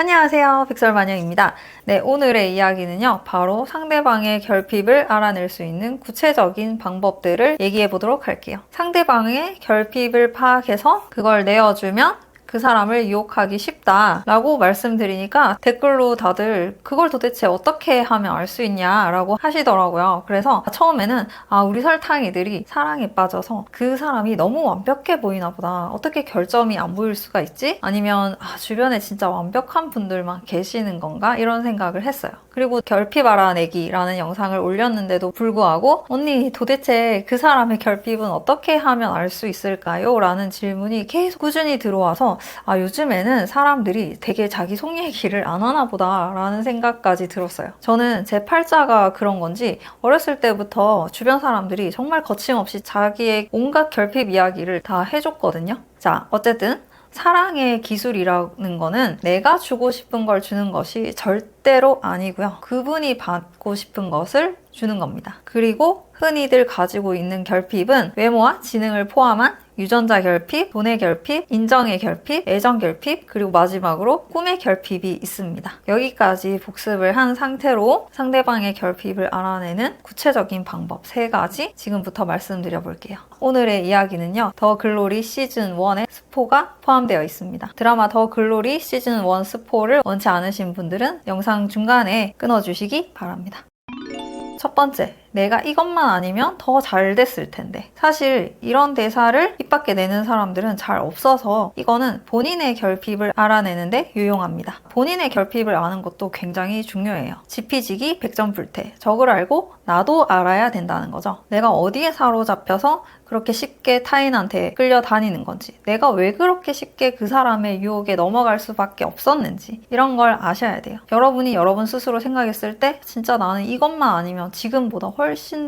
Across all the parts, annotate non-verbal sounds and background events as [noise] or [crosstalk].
안녕하세요. 빅설마녀입니다. 네, 오늘의 이야기는요, 바로 상대방의 결핍을 알아낼 수 있는 구체적인 방법들을 얘기해 보도록 할게요. 상대방의 결핍을 파악해서 그걸 내어주면 그 사람을 유혹하기 쉽다라고 말씀드리니까 댓글로 다들 그걸 도대체 어떻게 하면 알 수 있냐라고 하시더라고요. 그래서 처음에는 아 우리 설탕이들이 사랑에 빠져서 그 사람이 너무 완벽해 보이나 보다. 어떻게 결점이 안 보일 수가 있지? 아니면 아 주변에 진짜 완벽한 분들만 계시는 건가? 이런 생각을 했어요. 그리고 결핍 알아내기라는 영상을 올렸는데도 불구하고 언니 도대체 그 사람의 결핍은 어떻게 하면 알 수 있을까요? 라는 질문이 계속 꾸준히 들어와서 아 요즘에는 사람들이 되게 자기 속 얘기를 안 하나 보다라는 생각까지 들었어요. 저는 제 팔자가 그런 건지 어렸을 때부터 주변 사람들이 정말 거침없이 자기의 온갖 결핍 이야기를 다 해줬거든요. 자 어쨌든 사랑의 기술이라는 거는 내가 주고 싶은 걸 주는 것이 절대로 아니고요. 그분이 받고 싶은 것을 주는 겁니다. 그리고 흔히들 가지고 있는 결핍은 외모와 지능을 포함한 유전자 결핍, 돈의 결핍, 인정의 결핍, 애정 결핍, 그리고 마지막으로 꿈의 결핍이 있습니다. 여기까지 복습을 한 상태로 상대방의 결핍을 알아내는 구체적인 방법 세 가지 지금부터 말씀드려 볼게요. 오늘의 이야기는요, 더 글로리 시즌 1의 스포가 포함되어 있습니다. 드라마 더 글로리 시즌 1 스포를 원치 않으신 분들은 영상 중간에 끊어주시기 바랍니다. 첫 번째, 내가 이것만 아니면 더 잘 됐을 텐데. 사실 이런 대사를 입 밖에 내는 사람들은 잘 없어서 이거는 본인의 결핍을 알아내는데 유용합니다. 본인의 결핍을 아는 것도 굉장히 중요해요. 지피지기 백전불태. 적을 알고 나도 알아야 된다는 거죠. 내가 어디에 사로잡혀서 그렇게 쉽게 타인한테 끌려다니는 건지, 내가 왜 그렇게 쉽게 그 사람의 유혹에 넘어갈 수밖에 없었는지, 이런 걸 아셔야 돼요. 여러분이 여러분 스스로 생각했을 때, 진짜 나는 이것만 아니면 지금보다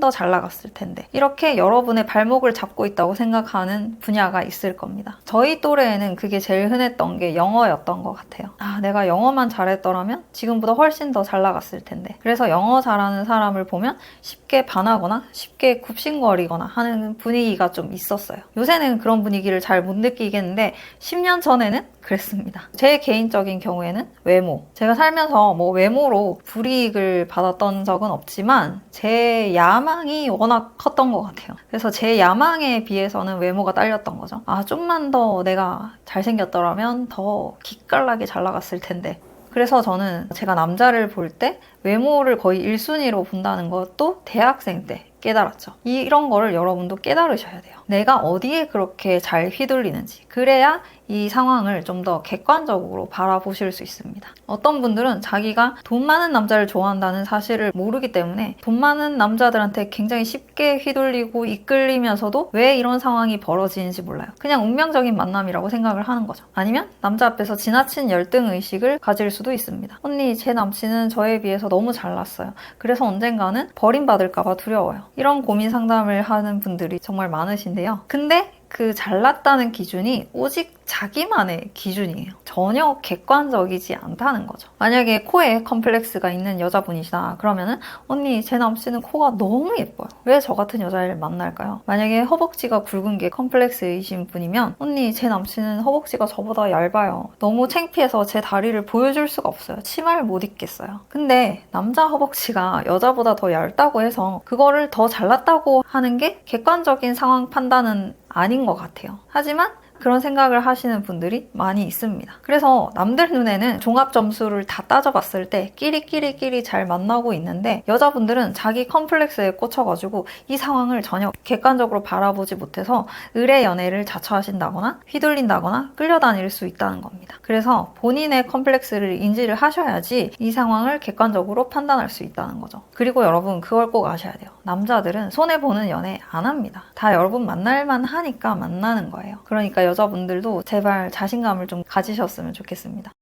더 잘 나갔을 텐데. 이렇게 여러분의 발목을 잡고 있다고 생각하는 분야가 있을 겁니다. 저희 또래에는 그게 제일 흔했던 게 영어였던 것 같아요. 아, 내가 영어만 잘했더라면 지금보다 훨씬 더 잘 나갔을 텐데. 그래서 영어 잘하는 사람을 보면 쉽게 반하거나 쉽게 굽신거리거나 하는 분위기가 좀 있었어요. 요새는 그런 분위기를 잘 못 느끼겠는데 10년 전에는 그랬습니다. 제 개인적인 경우에는 외모. 제가 살면서 뭐 외모로 불이익을 받았던 적은 없지만 제 야망이 워낙 컸던 것 같아요. 그래서 제 야망에 비해서는 외모가 딸렸던 거죠. 아, 좀만 더 내가 잘생겼더라면 더 기깔나게 잘 나갔을 텐데. 그래서 저는 제가 남자를 볼 때 외모를 거의 1순위로 본다는 것도 대학생 때 깨달았죠. 이런 거를 여러분도 깨달으셔야 돼요. 내가 어디에 그렇게 잘 휘둘리는지. 그래야 이 상황을 좀 더 객관적으로 바라보실 수 있습니다. 어떤 분들은 자기가 돈 많은 남자를 좋아한다는 사실을 모르기 때문에 돈 많은 남자들한테 굉장히 쉽게 휘둘리고 이끌리면서도 왜 이런 상황이 벌어지는지 몰라요. 그냥 운명적인 만남이라고 생각을 하는 거죠. 아니면 남자 앞에서 지나친 열등 의식을 가질 수도 있습니다. 언니, 제 남친은 저에 비해서 너무 잘났어요. 그래서 언젠가는 버림받을까봐 두려워요. 이런 고민 상담을 하는 분들이 정말 많으신데요. 근데 그 잘났다는 기준이 오직 자기만의 기준이에요. 전혀 객관적이지 않다는 거죠. 만약에 코에 컴플렉스가 있는 여자분이시다. 그러면은 언니 제 남친은 코가 너무 예뻐요. 왜 저 같은 여자를 만날까요? 만약에 허벅지가 굵은 게 컴플렉스이신 분이면 언니 제 남친은 허벅지가 저보다 얇아요. 너무 창피해서 제 다리를 보여줄 수가 없어요. 치마를 못 입겠어요. 근데 남자 허벅지가 여자보다 더 얇다고 해서 그거를 더 잘났다고 하는 게 객관적인 상황 판단은 아닌 것 같아요. 하지만 그런 생각을 하시는 분들이 많이 있습니다. 그래서 남들 눈에는 종합 점수를 다 따져봤을 때 끼리끼리끼리 잘 만나고 있는데 여자분들은 자기 컴플렉스에 꽂혀가지고 이 상황을 전혀 객관적으로 바라보지 못해서 의뢰 연애를 자처하신다거나 휘둘린다거나 끌려다닐 수 있다는 겁니다. 그래서 본인의 컴플렉스를 인지를 하셔야지 이 상황을 객관적으로 판단할 수 있다는 거죠. 그리고 여러분 그걸 꼭 아셔야 돼요. 남자들은 손해보는 연애 안 합니다. 다 여러분 만날만 하니까 만나는 거예요. 그러니까 여자분들도 제발 자신감을 좀 가지셨으면 좋겠습니다.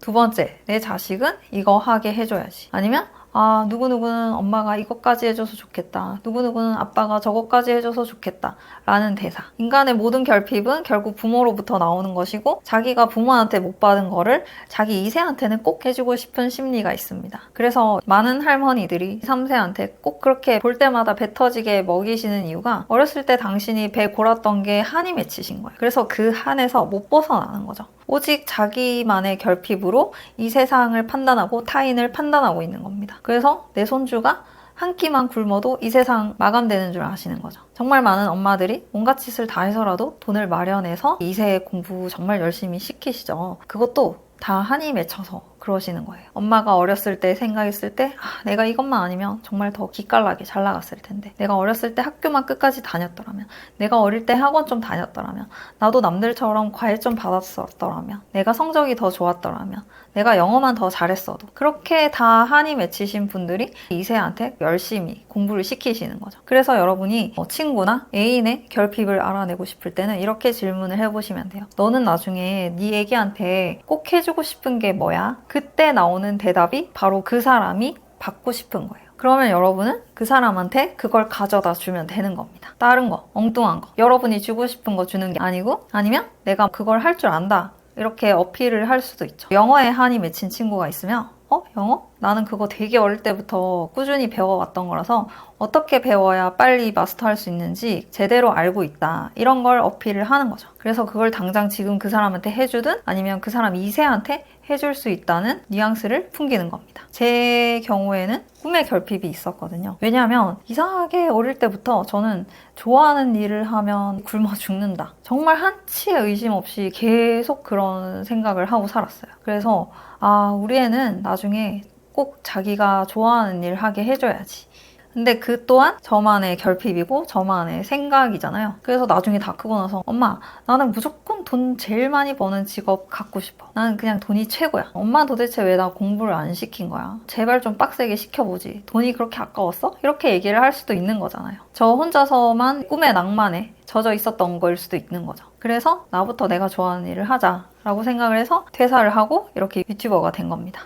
두 번째, 내 자식은 이거 하게 해줘야지. 아니면 아, 누구누구는 엄마가 이것까지 해줘서 좋겠다. 누구누구는 아빠가 저것까지 해줘서 좋겠다. 라는 대사. 인간의 모든 결핍은 결국 부모로부터 나오는 것이고, 자기가 부모한테 못 받은 거를 자기 2세한테는 꼭 해주고 싶은 심리가 있습니다. 그래서 많은 할머니들이 3세한테 꼭 그렇게 볼 때마다 배 터지게 먹이시는 이유가 어렸을 때 당신이 배 골았던 게 한이 맺히신 거예요. 그래서 그 한에서 못 벗어나는 거죠. 오직 자기만의 결핍으로 이 세상을 판단하고 타인을 판단하고 있는 겁니다. 그래서 내 손주가 한 끼만 굶어도 이 세상 마감되는 줄 아시는 거죠. 정말 많은 엄마들이 온갖 짓을 다 해서라도 돈을 마련해서 2세 공부 정말 열심히 시키시죠. 그것도 다 한이 맺혀서 그러시는 거예요. 엄마가 어렸을 때 생각했을 때, 아, 내가 이것만 아니면 정말 더 기깔나게 잘 나갔을 텐데. 내가 어렸을 때 학교만 끝까지 다녔더라면. 내가 어릴 때 학원 좀 다녔더라면. 나도 남들처럼 과외 좀 받았었더라면. 내가 성적이 더 좋았더라면. 내가 영어만 더 잘했어도. 그렇게 다 한이 맺히신 분들이 2세한테 열심히 공부를 시키시는 거죠. 그래서 여러분이 뭐 친구나 애인의 결핍을 알아내고 싶을 때는 이렇게 질문을 해보시면 돼요. 너는 나중에 네 애기한테 꼭 해주고 싶은 게 뭐야? 그때 나오는 대답이 바로 그 사람이 받고 싶은 거예요. 그러면 여러분은 그 사람한테 그걸 가져다 주면 되는 겁니다. 다른 거, 엉뚱한 거. 여러분이 주고 싶은 거 주는 게 아니고, 아니면 내가 그걸 할 줄 안다. 이렇게 어필을 할 수도 있죠. 영어에 한이 맺힌 친구가 있으면, 어? 영어? 나는 그거 되게 어릴 때부터 꾸준히 배워왔던 거라서 어떻게 배워야 빨리 마스터할 수 있는지 제대로 알고 있다. 이런 걸 어필을 하는 거죠. 그래서 그걸 당장 지금 그 사람한테 해주든 아니면 그 사람 2세한테 해줄 수 있다는 뉘앙스를 풍기는 겁니다. 제 경우에는 꿈의 결핍이 있었거든요. 왜냐하면 이상하게 어릴 때부터 저는 좋아하는 일을 하면 굶어 죽는다. 정말 한치의 의심 없이 계속 그런 생각을 하고 살았어요. 그래서 아, 우리 애는 나중에 꼭 자기가 좋아하는 일 하게 해줘야지. 근데 그 또한 저만의 결핍이고 저만의 생각이잖아요. 그래서 나중에 다 크고 나서 엄마 나는 무조건 돈 제일 많이 버는 직업 갖고 싶어. 나는 그냥 돈이 최고야. 엄마 도대체 왜 나 공부를 안 시킨 거야? 제발 좀 빡세게 시켜보지. 돈이 그렇게 아까웠어? 이렇게 얘기를 할 수도 있는 거잖아요. 저 혼자서만 꿈의 낭만에 젖어 있었던 걸 수도 있는 거죠. 그래서 나부터 내가 좋아하는 일을 하자라고 생각을 해서 퇴사를 하고 이렇게 유튜버가 된 겁니다.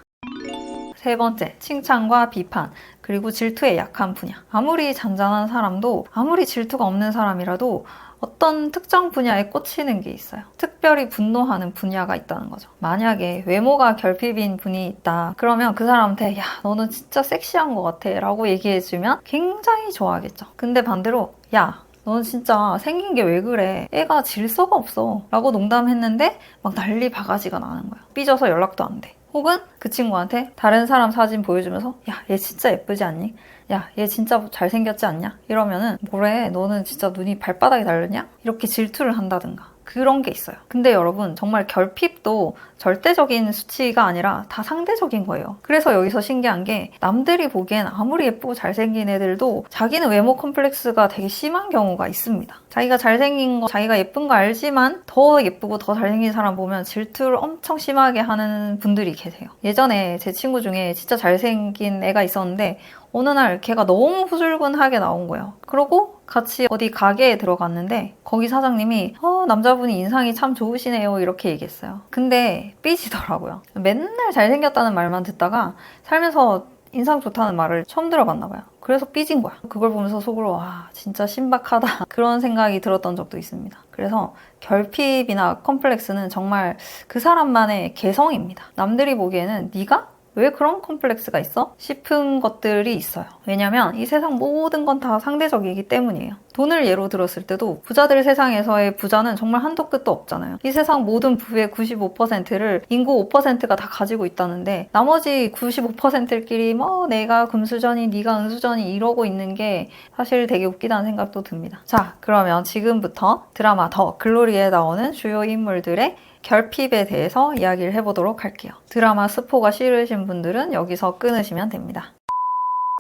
세 번째, 칭찬과 비판, 그리고 질투에 약한 분야. 아무리 잔잔한 사람도, 아무리 질투가 없는 사람이라도 어떤 특정 분야에 꽂히는 게 있어요. 특별히 분노하는 분야가 있다는 거죠. 만약에 외모가 결핍인 분이 있다. 그러면 그 사람한테, 야, 너는 진짜 섹시한 것 같아. 라고 얘기해주면 굉장히 좋아하겠죠. 근데 반대로, 야, 너는 진짜 생긴 게 왜 그래? 애가 질서가 없어. 라고 농담했는데 막 난리 바가지가 나는 거야. 삐져서 연락도 안 돼. 혹은 그 친구한테 다른 사람 사진 보여주면서 야, 얘 진짜 예쁘지 않니? 야, 얘 진짜 잘생겼지 않냐? 이러면은 뭐래? 너는 진짜 눈이 발바닥에 달렸냐? 이렇게 질투를 한다든가. 그런 게 있어요. 근데 여러분, 정말 결핍도 절대적인 수치가 아니라 다 상대적인 거예요. 그래서 여기서 신기한 게 남들이 보기엔 아무리 예쁘고 잘생긴 애들도 자기는 외모 컴플렉스가 되게 심한 경우가 있습니다. 자기가 잘생긴 거, 자기가 예쁜 거 알지만 더 예쁘고 더 잘생긴 사람 보면 질투를 엄청 심하게 하는 분들이 계세요. 예전에 제 친구 중에 진짜 잘생긴 애가 있었는데 어느 날 걔가 너무 후줄근하게 나온 거예요. 그러고 같이 어디 가게에 들어갔는데 거기 사장님이 어, 남자분이 인상이 참 좋으시네요 이렇게 얘기했어요. 근데 삐지더라고요. 맨날 잘생겼다는 말만 듣다가 살면서 인상 좋다는 말을 처음 들어봤나 봐요. 그래서 삐진 거야. 그걸 보면서 속으로 와 진짜 신박하다 [laughs] 그런 생각이 들었던 적도 있습니다. 그래서 결핍이나 컴플렉스는 정말 그 사람만의 개성입니다. 남들이 보기에는 네가 왜 그런 컴플렉스가 있어? 싶은 것들이 있어요. 왜냐면 이 세상 모든 건 다 상대적이기 때문이에요. 돈을 예로 들었을 때도 부자들 세상에서의 부자는 정말 한도 끝도 없잖아요. 이 세상 모든 부의 95%를 인구 5%가 다 가지고 있다는데 나머지 95%끼리 뭐 내가 금수저니 네가 은수저니 이러고 있는 게 사실 되게 웃기다는 생각도 듭니다. 자, 그러면 지금부터 드라마 더 글로리에 나오는 주요 인물들의 결핍에 대해서 이야기를 해보도록 할게요. 드라마 스포가 싫으신 분들은 여기서 끊으시면 됩니다.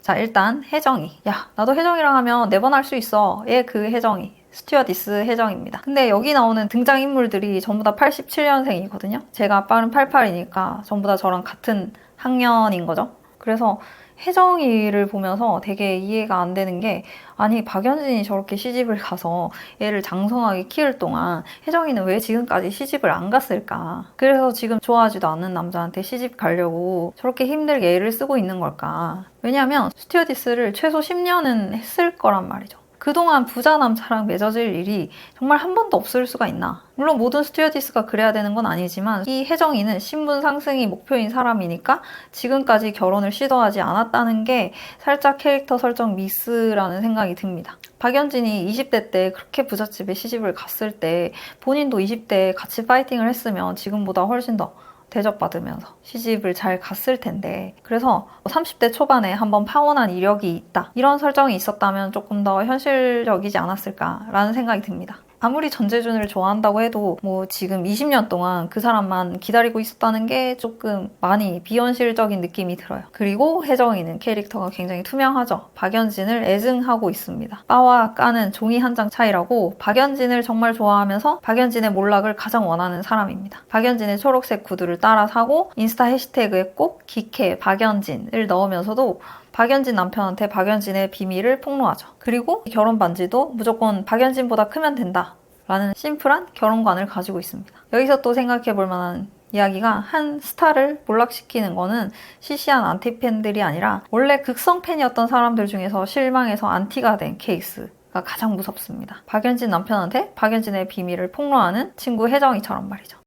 자, 일단 혜정이. 야, 나도 혜정이랑 하면 네 번 할 수 있어. 얘그 혜정이. 스튜어디스 혜정입니다. 근데 여기 나오는 등장인물들이 전부 다 87년생이거든요. 제가 빠른 88이니까 전부 다 저랑 같은 학년인 거죠. 그래서 혜정이를 보면서 되게 이해가 안 되는 게 아니 박연진이 저렇게 시집을 가서 얘를 장성하게 키울 동안 혜정이는 왜 지금까지 시집을 안 갔을까? 그래서 지금 좋아하지도 않는 남자한테 시집 가려고 저렇게 힘들게 애를 쓰고 있는 걸까? 왜냐하면 스튜어디스를 최소 10년은 했을 거란 말이죠. 그동안 부자 남자랑 맺어질 일이 정말 한 번도 없을 수가 있나? 물론 모든 스튜어디스가 그래야 되는 건 아니지만 이 혜정이는 신분 상승이 목표인 사람이니까 지금까지 결혼을 시도하지 않았다는 게 살짝 캐릭터 설정 미스라는 생각이 듭니다. 박연진이 20대 때 그렇게 부잣집에 시집을 갔을 때 본인도 20대에 같이 파이팅을 했으면 지금보다 훨씬 더 대접받으면서 시집을 잘 갔을 텐데 그래서 30대 초반에 한번 파혼한 이력이 있다 이런 설정이 있었다면 조금 더 현실적이지 않았을까라는 생각이 듭니다. 아무리 전재준을 좋아한다고 해도 뭐 지금 20년 동안 그 사람만 기다리고 있었다는 게 조금 많이 비현실적인 느낌이 들어요. 그리고 혜정이는 캐릭터가 굉장히 투명하죠. 박연진을 애증하고 있습니다. 빠와 까는 종이 한 장 차이라고 박연진을 정말 좋아하면서 박연진의 몰락을 가장 원하는 사람입니다. 박연진의 초록색 구두를 따라 사고 인스타 해시태그에 꼭 기캐 박연진을 넣으면서도 박연진 남편한테 박연진의 비밀을 폭로하죠. 그리고 결혼 반지도 무조건 박연진보다 크면 된다. 라는 심플한 결혼관을 가지고 있습니다. 여기서 또 생각해 볼 만한 이야기가 한 스타를 몰락시키는 거는 시시한 안티팬들이 아니라 원래 극성 팬이었던 사람들 중에서 실망해서 안티가 된 케이스 가 가장 무섭습니다. 박연진 남편한테 박연진의 비밀을 폭로하는 친구 혜정이처럼 말이죠.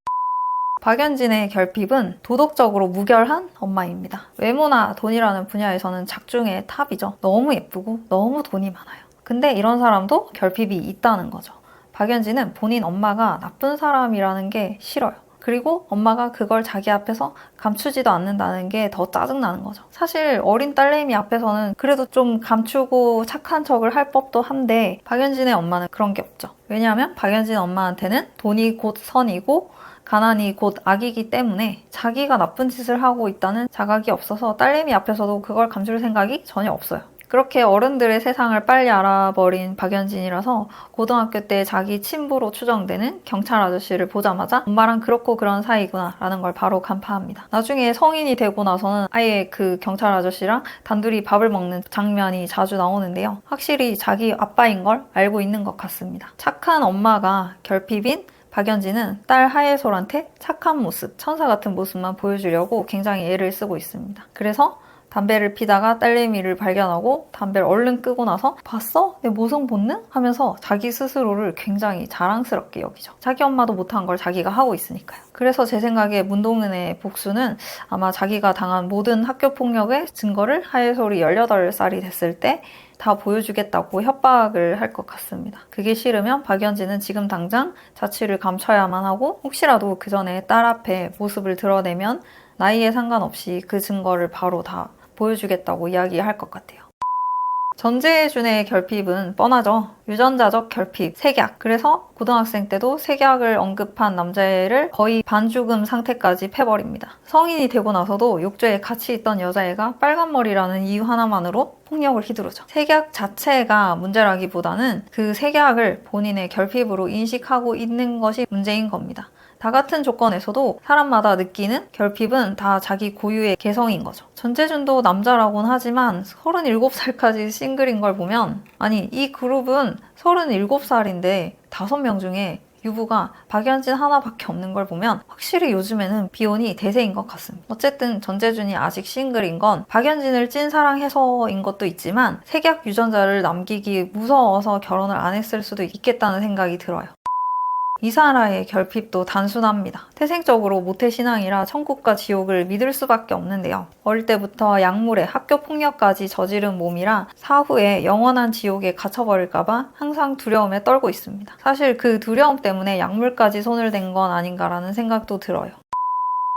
박연진의 결핍은 도덕적으로 무결한 엄마입니다. 외모나 돈이라는 분야에서는 작중의 탑이죠. 너무 예쁘고 너무 돈이 많아요. 근데 이런 사람도 결핍이 있다는 거죠. 박연진은 본인 엄마가 나쁜 사람이라는 게 싫어요. 그리고 엄마가 그걸 자기 앞에서 감추지도 않는다는 게 더 짜증나는 거죠. 사실 어린 딸내미 앞에서는 그래도 좀 감추고 착한 척을 할 법도 한데 박연진의 엄마는 그런 게 없죠. 왜냐하면 박연진 엄마한테는 돈이 곧 선이고 가난이 곧 악이기 때문에 자기가 나쁜 짓을 하고 있다는 자각이 없어서 딸내미 앞에서도 그걸 감출 생각이 전혀 없어요. 그렇게 어른들의 세상을 빨리 알아버린 박연진이라서 고등학교 때 자기 친부로 추정되는 경찰 아저씨를 보자마자 엄마랑 그렇고 그런 사이구나 라는 걸 바로 간파합니다. 나중에 성인이 되고 나서는 아예 그 경찰 아저씨랑 단둘이 밥을 먹는 장면이 자주 나오는데요. 확실히 자기 아빠인 걸 알고 있는 것 같습니다. 착한 엄마가 결핍인 박연진은 딸 하예솔한테 착한 모습, 천사 같은 모습만 보여주려고 굉장히 애를 쓰고 있습니다. 그래서 담배를 피다가 딸내미를 발견하고 담배를 얼른 끄고 나서 봤어? 내 모성 본능? 하면서 자기 스스로를 굉장히 자랑스럽게 여기죠. 자기 엄마도 못한 걸 자기가 하고 있으니까요. 그래서 제 생각에 문동은의 복수는 아마 자기가 당한 모든 학교 폭력의 증거를 하예솔이 18살이 됐을 때다 보여주겠다고 협박을 할 것 같습니다. 그게 싫으면 박연진은 지금 당장 자취를 감춰야만 하고 혹시라도 그 전에 딸 앞에 모습을 드러내면 나이에 상관없이 그 증거를 바로 다 보여주겠다고 이야기할 것 같아요. 전재준의 결핍은 뻔하죠. 유전자적 결핍, 색약. 그래서 고등학생 때도 색약을 언급한 남자애를 거의 반죽음 상태까지 패버립니다. 성인이 되고 나서도 욕조에 같이 있던 여자애가 빨간 머리라는 이유 하나만으로 폭력을 휘두르죠. 색약 자체가 문제라기보다는 그 색약을 본인의 결핍으로 인식하고 있는 것이 문제인 겁니다. 다 같은 조건에서도 사람마다 느끼는 결핍은 다 자기 고유의 개성인 거죠. 전재준도 남자라고는 하지만 37살까지 싱글인 걸 보면 아니 이 그룹은 37살인데 5명 중에 유부가 박연진 하나밖에 없는 걸 보면 확실히 요즘에는 비혼이 대세인 것 같습니다. 어쨌든 전재준이 아직 싱글인 건 박연진을 찐사랑해서인 것도 있지만 색약 유전자를 남기기 무서워서 결혼을 안 했을 수도 있겠다는 생각이 들어요. 이사라의 결핍도 단순합니다. 태생적으로 모태신앙이라 천국과 지옥을 믿을 수밖에 없는데요. 어릴 때부터 약물에 학교 폭력까지 저지른 몸이라 사후에 영원한 지옥에 갇혀버릴까봐 항상 두려움에 떨고 있습니다. 사실 그 두려움 때문에 약물까지 손을 댄 건 아닌가라는 생각도 들어요.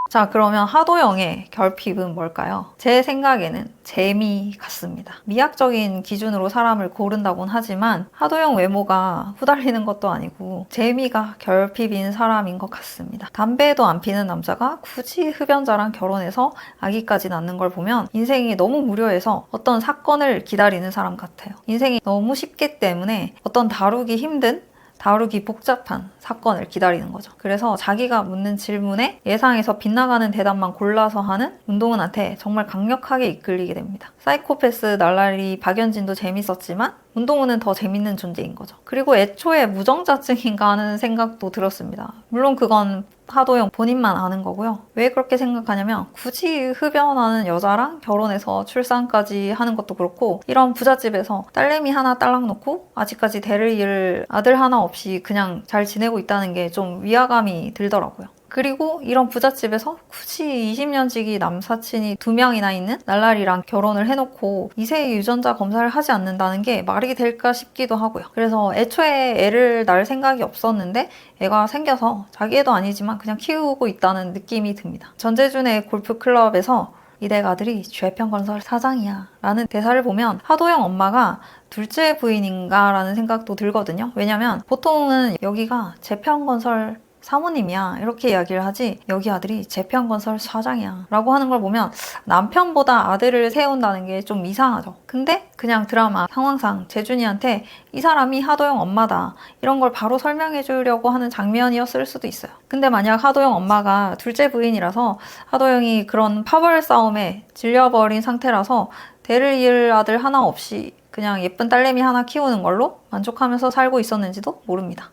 자, 그러면 하도영의 결핍은 뭘까요? 제 생각에는 재미 같습니다. 미학적인 기준으로 사람을 고른다곤 하지만 하도영 외모가 후달리는 것도 아니고 재미가 결핍인 사람인 것 같습니다. 담배도 안 피는 남자가 굳이 흡연자랑 결혼해서 아기까지 낳는 걸 보면 인생이 너무 무료해서 어떤 사건을 기다리는 사람 같아요. 인생이 너무 쉽기 때문에 어떤 다루기 힘든 다루기 복잡한 사건을 기다리는 거죠. 그래서 자기가 묻는 질문에 예상에서 빗나가는 대답만 골라서 하는 운동은한테 정말 강력하게 이끌리게 됩니다. 사이코패스 날라리 박연진도 재밌었지만 운동은은 더 재밌는 존재인 거죠. 그리고 애초에 무정자증인가 하는 생각도 들었습니다. 물론 그건 하도영 본인만 아는 거고요. 왜 그렇게 생각하냐면 굳이 흡연하는 여자랑 결혼해서 출산까지 하는 것도 그렇고 이런 부잣집에서 딸내미 하나 딸랑 놓고 아직까지 대를 이을 아들 하나 없이 그냥 잘 지내고 있다는 게 좀 위화감이 들더라고요. 그리고 이런 부잣집에서 굳이 20년지기 남사친이 두 명이나 있는 날라리랑 결혼을 해놓고 이세 유전자 검사를 하지 않는다는 게 말이 될까 싶기도 하고요. 그래서 애초에 애를 낳을 생각이 없었는데 애가 생겨서 자기 애도 아니지만 그냥 키우고 있다는 느낌이 듭니다. 전재준의 골프클럽에서 이댁 아들이 죄평건설 사장이야 라는 대사를 보면 하도영 엄마가 둘째 부인인가 라는 생각도 들거든요. 왜냐면 보통은 여기가 재평건설 사모님이야. 이렇게 이야기를 하지 여기 아들이 재평건설 사장이야. 라고 하는 걸 보면 남편보다 아들을 세운다는 게 좀 이상하죠. 근데 그냥 드라마 상황상 재준이한테 이 사람이 하도영 엄마다. 이런 걸 바로 설명해 주려고 하는 장면이었을 수도 있어요. 근데 만약 하도영 엄마가 둘째 부인이라서 하도영이 그런 파벌 싸움에 질려버린 상태라서 대를 이을 아들 하나 없이 그냥 예쁜 딸내미 하나 키우는 걸로 만족하면서 살고 있었는지도 모릅니다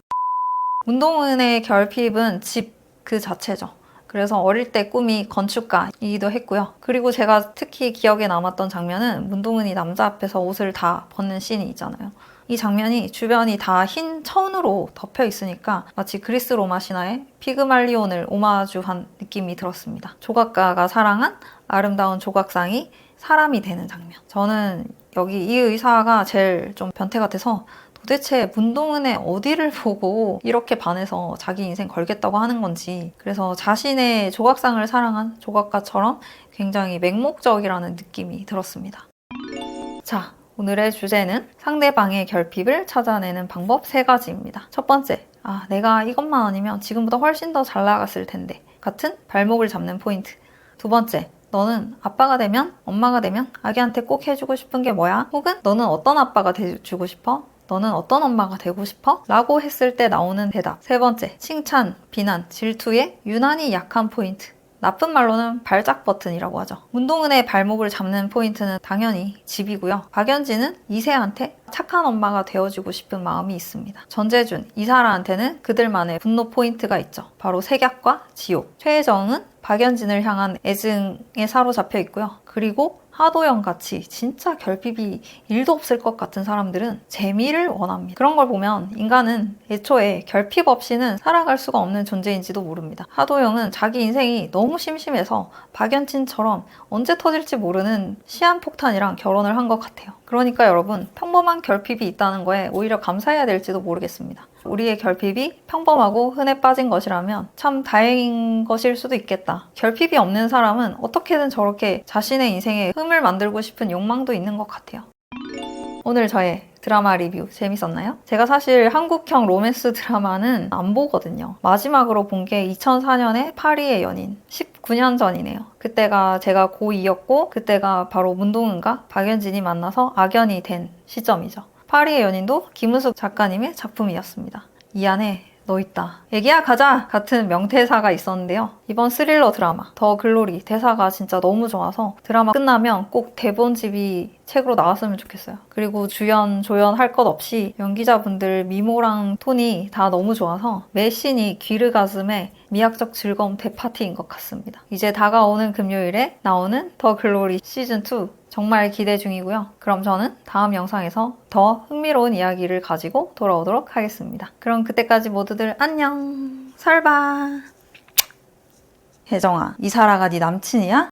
문동은의 결핍은 집 그 자체죠. 그래서 어릴 때 꿈이 건축가이기도 했고요. 그리고 제가 특히 기억에 남았던 장면은 문동은이 남자 앞에서 옷을 다 벗는 씬이 있잖아요. 이 장면이 주변이 다 흰 천으로 덮여 있으니까 마치 그리스 로마 신화의 피그말리온을 오마주한 느낌이 들었습니다. 조각가가 사랑한 아름다운 조각상이 사람이 되는 장면. 저는 여기 이 의사가 제일 좀 변태 같아서 도대체 문동은의 어디를 [laughs] 보고 이렇게 반해서 자기 인생 걸겠다고 하는 건지 그래서 자신의 조각상을 사랑한 조각가처럼 굉장히 맹목적이라는 느낌이 들었습니다. 자, 오늘의 주제는 상대방의 결핍을 찾아내는 방법 세 가지입니다. 첫 번째, 아, 내가 이것만 아니면 지금보다 훨씬 더 잘 나갔을 텐데. 같은 발목을 잡는 포인트. 두 번째, 너는 아빠가 되면, 엄마가 되면 아기한테 꼭 해주고 싶은 게 뭐야? 혹은 너는 어떤 아빠가 돼주고 싶어? 너는 어떤 엄마가 되고 싶어? 라고 했을 때 나오는 대답. 세 번째, 칭찬, 비난, 질투의 유난히 약한 포인트. 나쁜 말로는 발작 버튼이라고 하죠. 문동은의 발목을 잡는 포인트는 당연히 집이고요. 박연진은 이세한테 착한 엄마가 되어주고 싶은 마음이 있습니다. 전재준, 이사라한테는 그들만의 분노 포인트가 있죠. 바로 색약과 지옥. 최혜정은 박연진을 향한 애증에 사로잡혀 있고요. 그리고 하도영 같이 진짜 결핍이 일도 없을 것 같은 사람들은 재미를 원합니다. 그런 걸 보면 인간은 애초에 결핍 없이는 살아갈 수가 없는 존재인지도 모릅니다. 하도영은 자기 인생이 너무 심심해서 박연진처럼 언제 터질지 모르는 시한폭탄이랑 결혼을 한 것 같아요. 그러니까 여러분 평범한 결핍이 있다는 거에 오히려 감사해야 될지도 모르겠습니다. 우리의 결핍이 평범하고 흔해 빠진 것이라면 참 다행인 것일 수도 있겠다. 결핍이 없는 사람은 어떻게든 저렇게 자신의 인생에 흠을 만들고 싶은 욕망도 있는 것 같아요. 오늘 저의 드라마 리뷰 재밌었나요? 제가 사실 한국형 로맨스 드라마는 안 보거든요. 마지막으로 본 게 2004년에 파리의 연인. 19년 전이네요. 그때가 제가 고2였고, 그때가 바로 문동은과 박연진이 만나서 악연이 된 시점이죠. 파리의 연인도 김은숙 작가님의 작품이었습니다. 이 안에 너 있다. 애기야 가자! 같은 명대사가 있었는데요. 이번 스릴러 드라마 더 글로리 대사가 진짜 너무 좋아서 드라마 끝나면 꼭 대본집이 책으로 나왔으면 좋겠어요. 그리고 주연, 조연 할 것 없이 연기자분들 미모랑 톤이 다 너무 좋아서 매 씬이 귀르 가슴에 미학적 즐거움 대파티인 것 같습니다. 이제 다가오는 금요일에 나오는 더 글로리 시즌2 정말 기대 중이고요. 그럼 저는 다음 영상에서 더 흥미로운 이야기를 가지고 돌아오도록 하겠습니다. 그럼 그때까지 모두들 안녕. 설바. 혜정아, 이사라가 네 남친이야?